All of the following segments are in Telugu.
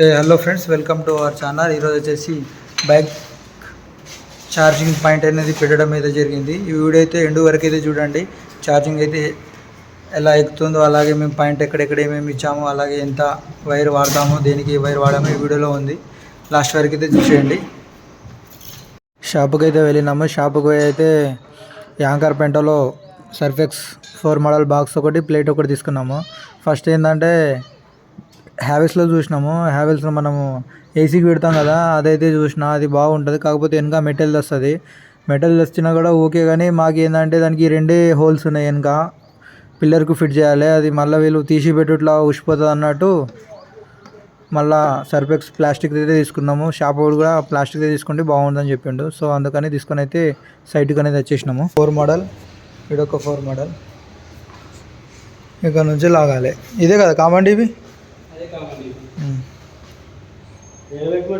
Hello friends welcome to our channel ఈరోజు వచ్చేసి బైక్ ఛార్జింగ్ పాయింట్ అనేది పెట్టడం అయితే జరిగింది. ఈ వీడియో అయితే ఎండు వరకు అయితే చూడండి. ఛార్జింగ్ అయితే ఎలా ఎక్కుతుందో అలాగే మేము పాయింట్ ఎక్కడెక్కడ ఏమేమి ఇచ్చామో అలాగే ఎంత వైర్ వాడతామో దేనికి వైర్ వాడామో ఈ వీడియోలో ఉంది. లాస్ట్ వరకు అయితే చూసేయండి. షాపుకి అయితే వెళ్ళినాము. షాపుకి పోయి అయితే యాంకర్ పెంటలో సర్ఫెక్స్ ఫోర్ మోడల్ బాక్స్ ఒకటి ప్లేట్ ఒకటి తీసుకున్నాము. ఫస్ట్ ఏంటంటే హ్యావెల్స్లో చూసినాము. హ్యావెల్స్లో మనము ఏసీకి పెడతాం కదా అదైతే చూసిన అది బాగుంటుంది. కాకపోతే వెనక మెటల్ వస్తుంది మెటల్ వచ్చినా కూడా ఓకే కానీ మాకు ఏంటంటే దానికి రెండే హోల్స్ ఉన్నాయి వెనక. పిల్లర్కు ఫిట్ చేయాలి. అది మళ్ళీ వీళ్ళు తీసి పెట్టుట్లా ఉసిపోతుంది అన్నట్టు మళ్ళా సర్ఫెక్స్ ప్లాస్టిక్ అయితే తీసుకున్నాము. షాప్ వాడు కూడా ప్లాస్టిక్ తీసుకుంటే బాగుందని చెప్పిండు. సో అందుకని తీసుకొని అయితే సైట్కి అనేది వచ్చేసినాము. ఫోర్ మోడల్ ఇదొక ఫోర్ మోడల్ ఇక్కడ నుంచి లాగాలి. ఇదే కదా కామండి ఇవి ഏതൊക്കെ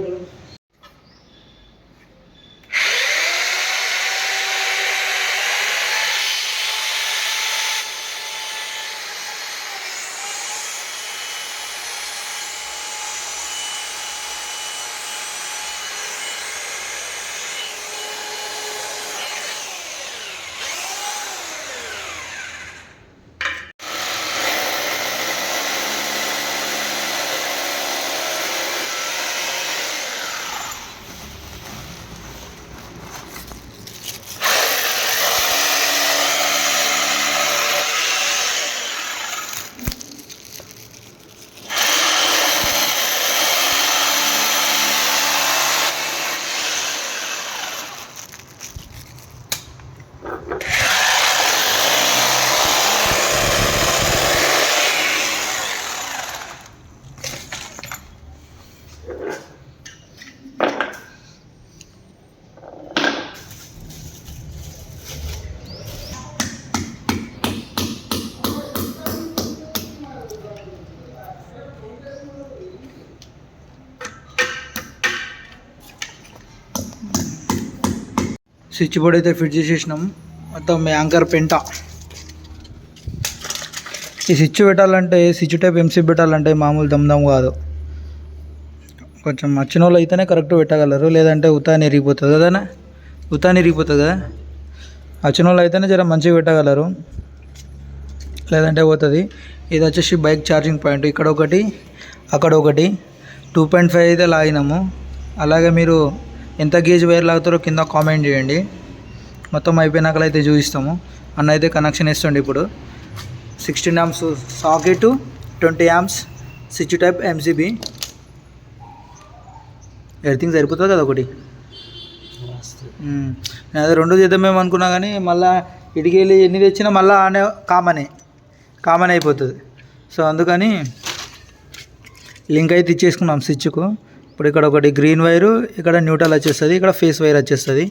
స్విచ్ బోర్డ్ అయితే ఫిట్ చేసేసినాం. మొత్తం యాంకర్ పెంట. ఈ స్విచ్ పెట్టాలంటే స్విచ్ టైప్ ఎంసీ పెట్టాలంటే మామూలు దమ్దమ్ కాదు. కొంచెం వచ్చిన వాళ్ళు అయితేనే కరెక్ట్ పెట్టగలరు. లేదంటే ఉతాని ఇరిగిపోతుంది. కదా ఉతాని ఇరిగిపోతుంది కదా? వచ్చిన వాళ్ళు అయితేనే జర మంచిగా పెట్టగలరు. లేదంటే పోతుంది. ఇది వచ్చేసి బైక్ ఛార్జింగ్ పాయింట్. ఇక్కడ ఒకటి అక్కడ ఒకటి. టూ పాయింట్ ఫైవ్ అయితే లాగినాము. అలాగే మీరు ఎంత గేజ్ వైర్ లాగుతారో కింద కామెంట్ చేయండి. మొత్తం అయిపోయినాక అయితే చూపిస్తాము అన్న అయితే కనెక్షన్ ఇస్తుండే ఇప్పుడు sixteen amps socket twenty amps switch type MCB everything సరిపోతుంది కదా ఒకటి? అదే రెండు చేద్దామేమో అనుకున్నా కానీ మళ్ళీ ఇటుకి వెళ్ళి ఎన్ని తెచ్చినా మళ్ళీ ఆనే కామనే. కామన్ అయిపోతుంది. సో అందుకని లింక్ అయితే ఇచ్చేసుకున్నాం స్విచ్కు ఇప్పుడు ఇక్కడ ఒకటి గ్రీన్ వైరు ఇక్కడ న్యూట్రల్ వచ్చేస్తుంది ఇక్కడ ఫేస్ వైర్ వచ్చేస్తుంది.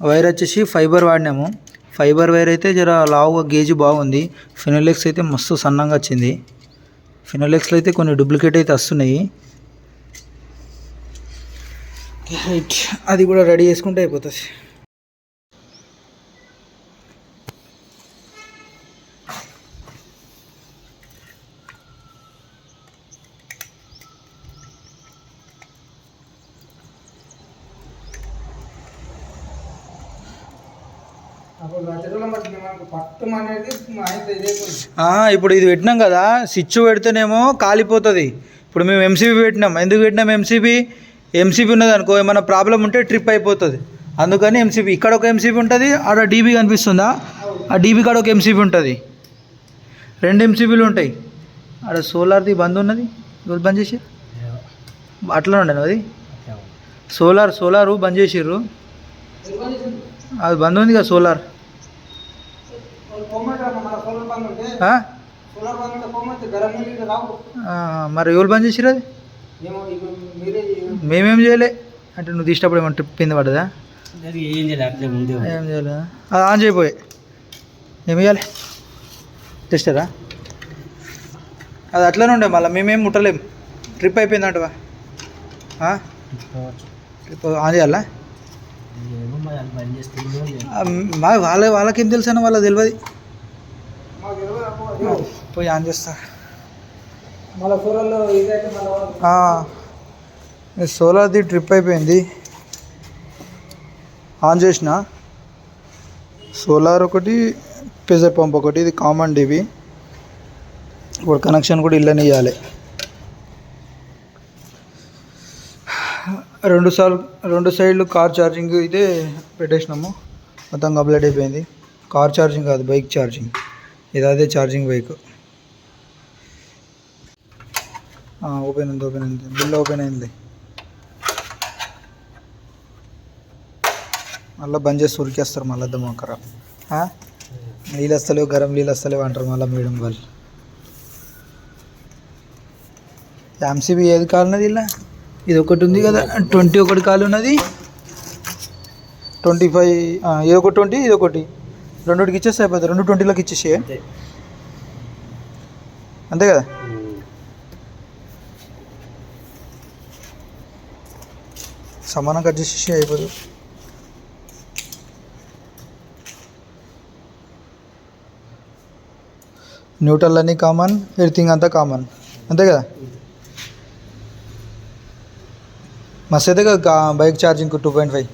వైర్ వచ్చేసి ఫైబర్ వాడినాము. ఫైబర్ వైర్ అయితే జర లావుగా గేజ్ బాగుంది. ఫినోలెక్స్ అయితే మస్తు సన్నంగా వచ్చింది. ఫినోలెక్స్లో అయితే కొన్ని డూప్లికేట్ అయితే వస్తున్నాయి. రైట్ అది కూడా రెడీ చేసుకుంటే అయిపోతుంది ఆ, ఇప్పుడు ఇది పెట్టినాం కదా స్విచ్ పెడితేనేమో కాలిపోతుంది. ఇప్పుడు మేము ఎంసీబీ పెట్టినాం. ఎందుకు పెట్టినాం ఎంసీబీ ఎంసీబీ ఉన్నది అనుకో ఏమైనా ప్రాబ్లం ఉంటే ట్రిప్ అయిపోతుంది. అందుకని ఎంసీబీ ఇక్కడ ఒక ఎంసీబీ ఉంటుంది ఆడ డీబీ కనిపిస్తుందా? ఆ డీబీ కాడ ఒక ఎంసీబీ ఉంటుంది. రెండు ఎంసీబీలు ఉంటాయి. ఆడ సోలార్ది బంద్ ఉన్నది? ఎవరు బంద్ చేసి అట్లా ఉండను అది? సోలార్ సోలారు బంద్ చేసిర్రు. అది బంద్ ఉంది కదా సోలార్ ఆ? ఆ, మరి ఎవరు బంద్ చేసిరు అది? మేమేం చేయలే. అంటే నువ్వు తీసేటప్పుడు ఏమన్నా ట్రిప్ కింద పడ్డదా? ఏం చేయాలి అట్లే ముందే ఏం చేయలేదా అది ఆన్ చేయబోయే. ఏమి ఇవ్వాలి తెస్తారా అది అట్లనే ఉండే మళ్ళీ మేమేం ముట్టలేం. ట్రిప్ అయిపోయిందంటవా ట్రిప్ ఆన్ చేయాలా? మా వాళ్ళ వాళ్ళకేం తెలుసు వాళ్ళకి తెలియదు పోయి ఆన్ చేస్తా. సోలార్ది ట్రిప్ అయిపోయింది. ఆన్ చేసిన. సోలార్ ఒకటి ప్రెజర్ పంప్ ఒకటి ఇది కామన్ డివి. ఇప్పుడు కనెక్షన్ కూడా ఇళ్ళని ఇవ్వాలి రెండు సార్లు రెండు సైడ్లు కార్ ఛార్జింగ్ అయితే పెట్టేసినాము. మొత్తం కంప్లీట్ అయిపోయింది. కార్ ఛార్జింగ్ కాదు బైక్ ఛార్జింగ్ ఇది అదే ఛార్జింగ్ బైక్ ఓపెన్ అయింది ఓపెన్ అయింది బిల్ ఓపెన్ అయింది. మళ్ళీ బంద్ చేసి ఉరికేస్తారు మళ్ళీ దమ్మకర నీళ్ళు వస్తలేవు గరం నీళ్ళు వస్తలేవు అంటారు మళ్ళీ మేడం వాళ్ళు. ఎంసీబీ ఏది కాలున్నది ఇలా? ఇది ఒకటి ఉంది కదా ట్వంటీ ఒకటి కాలు ఉన్నది. ట్వంటీ ఫైవ్ ఇది ఒకటి ట్వంటీ ఇది ఒకటి. రెండుకి ఇచ్చేస్తే అయిపోతుంది. రెండు ట్వంటీలోకి ఇచ్చేసే అంతే కదా? సమానంగా కట్ చేసేసి అయిపోతుంది న్యూట్రల్ అన్నీ కామన్ ఎవ్రీథింగ్ అంతా కామన్ అంతే కదా? మస్తు అయితే కదా bike charging two point five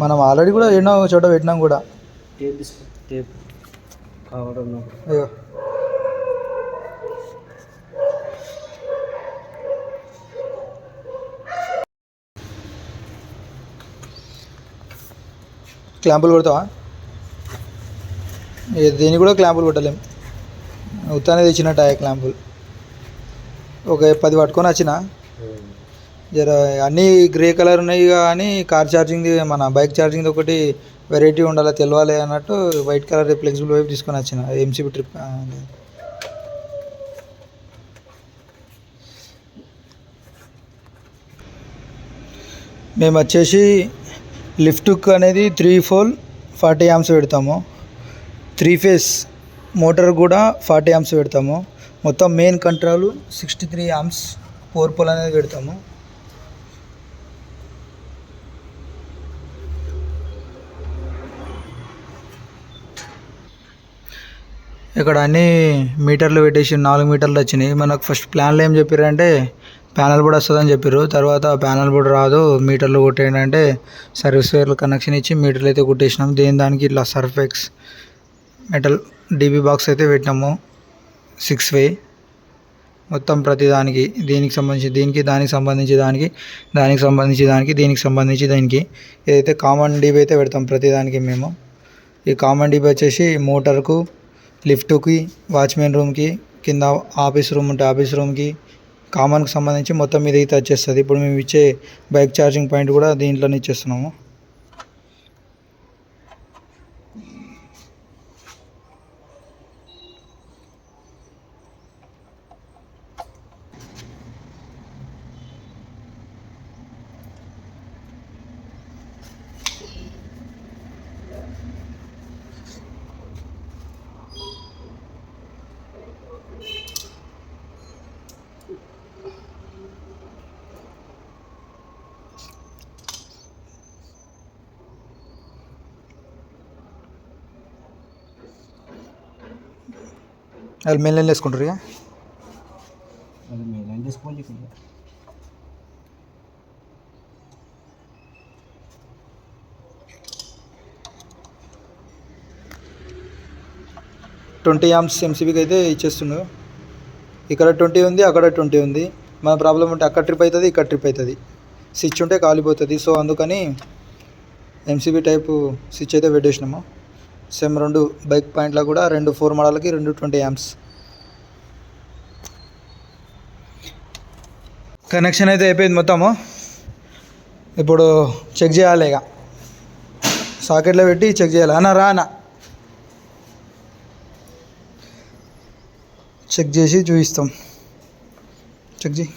మనం ఆల్రెడీ కూడా ఎన్నో చోట పెట్టినాం కూడా. టేప్ తీసుకో టేప్ కావడం క్లాంపులు కొడతావా? దీన్ని దీనికి కూడా క్లాంపులు కొట్టలేం. ఉత్తానే తెచ్చినట్టు ఆ క్లాంపులు. ఒక పది పట్టుకొని వచ్చిన. జర అన్నీ గ్రే కలర్ ఉన్నాయి కానీ కార్ ఛార్జింగ్ మన బైక్ ఛార్జింగ్ ఒకటి వెరైటీ ఉండాలి తెలవాలి అన్నట్టు వైట్ కలర్ ఫ్లెక్సిబుల్ వైపు తీసుకొని వచ్చిన. ఎంసీబీ ట్రిప్ మేము వచ్చేసి లిఫ్ట్ అనేది త్రీ ఫోల్ ఫార్టీ యామ్స్ పెడతాము. త్రీ ఫేస్ మోటార్ కూడా ఫార్టీ యామ్స్ పెడతాము. మొత్తం main control sixty three amps four pole అనేది పెడతాము. ఇక్కడ అన్ని మీటర్లు పెట్టేసి నాలుగు మీటర్లు వచ్చినాయి. మనకు ఫస్ట్ ప్లాన్లో ఏం చెప్పారంటే ప్యానల్ బోర్డ్ వస్తుందని చెప్పారు తర్వాత ప్యానల్ బోర్డ్ రాదు. మీటర్లు కొట్టేయండి అంటే సర్వీస్ వైర్లు కనెక్షన్ ఇచ్చి మీటర్లు అయితే కొట్టేసినాం. దేని దానికి? ఇట్లా సర్ఫెక్స్ మెటల్ డీబీ బాక్స్ అయితే పెట్టినాము. Six way. మొత్తం ప్రతి దానికి దీనికి సంబంధించి దీనికి దానికి సంబంధించి దానికి దానికి సంబంధించి దానికి దీనికి సంబంధించి దానికి ఏదైతే కామన్ డీబీ అయితే పెడతాం ప్రతి దానికి మేము. ఈ కామన్ డీబీ వచ్చేసి మోటార్కు లిఫ్ట్కి వాచ్మెన్ రూమ్కి కింద ఆఫీస్ రూమ్ ఉంటే ఆఫీస్ రూమ్కి కామన్కి సంబంధించి మొత్తం మీద అయితే వచ్చేస్తుంది. ఇప్పుడు మేము ఇచ్చే బైక్ ఛార్జింగ్ పాయింట్ కూడా దీంట్లోనే ఇచ్చేస్తున్నాము. వాళ్ళు మెయిన్ వేసుకుంటారు ఇక. అది ట్వంటీ యామ్స్ ఎంసీబీకి అయితే ఇచ్చేస్తుండు ఇక్కడ ట్వంటీ ఉంది అక్కడ ట్వంటీ ఉంది. మన ప్రాబ్లం ఉంటే అక్కడ ట్రిప్ అవుతుంది ఇక్కడ ట్రిప్ అవుతుంది. స్విచ్ ఉంటే కాలిపోతుంది సో అందుకని ఎంసీబీ టైపు స్విచ్ అయితే పెట్టేసినాము. సేమ్ రెండు బైక్ పాయింట్లో కూడా రెండు ఫోర్ మోడల్కి రెండు ట్వంటీ యామ్స్ కనెక్షన్ అయితే అయిపోయింది మొత్తము. ఇప్పుడు చెక్ చేయాలి ఇక. సాకెట్లో పెట్టి చెక్ చేయాలి. అన్న రా అన్న. చెక్ చేసి చూపిస్తాం. చెక్ చేయి.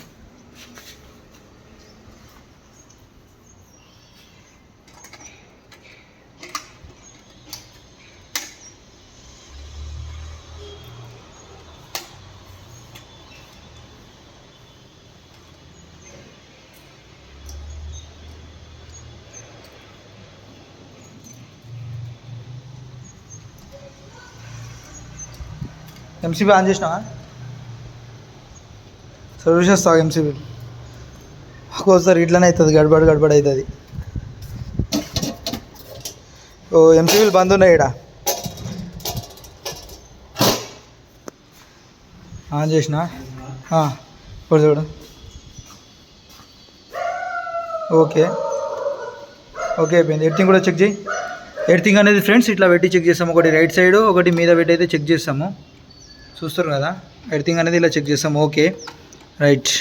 ఎంసీబీ ఆన్ చేసినావా? సర్వీసెస్ తాగు ఎంసీబీ ఒక్కోసారి ఇట్లనే అవుతుంది గడబడి గడబడి అవుతుంది ఓ ఎంసీబీలు బంద్ ఉన్నాయి ఇక్కడ ఆన్ చేసిన? ఇప్పుడు చూడు. ఓకే. ఓకే అయిపోయింది. ఎడిటింగ్ కూడా చెక్ చేయి. ఎడిటింగ్ అనేది ఫ్రెండ్స్ ఇట్లా పెట్టి చెక్ చేస్తాము. ఒకటి రైట్ సైడ్ ఒకటి మీద పెట్టి అయితే చెక్ చేస్తాము. చూస్తారు కదా? ఎడిటింగ్ అనేది ఇలా చెక్ చేస్తాం. ఓకే రైట్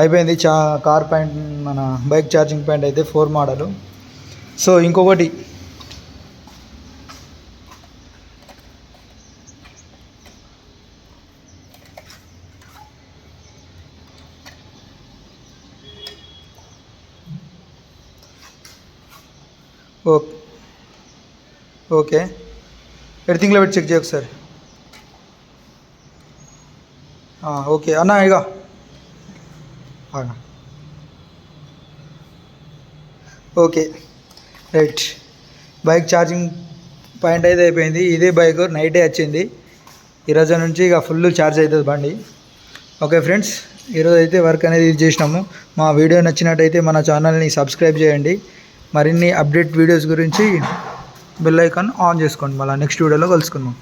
అయిపోయింది. చా కార్ పాయింట్ మన బైక్ ఛార్జింగ్ పాయింట్ అయితే ఫోర్ మోడలు సో ఇంకొకటి. ఓకే ఎడిటింగ్లో పెట్టి చెక్ చేయ ఒకసారి. ఓకే. అన్న ఇక okay. Right. Bike charging point అయితే అయిపోయింది. ఇదే బైక్ నైటే వచ్చింది. ఈరోజు నుంచి ఇక ఫుల్ ఛార్జ్ అవుతుంది బండి. Okay friends. ఈరోజు అయితే వర్క్ అనేది ఇది చేసినాము. మా వీడియో నచ్చినట్టయితే మన ఛానల్ని సబ్స్క్రైబ్ చేయండి. మరిన్ని అప్డేట్ వీడియోస్ గురించి బెల్ ఐకాన్ ఆన్ చేసుకోండి. మళ్ళీ నెక్స్ట్ వీడియోలో కలుసుకుందాం.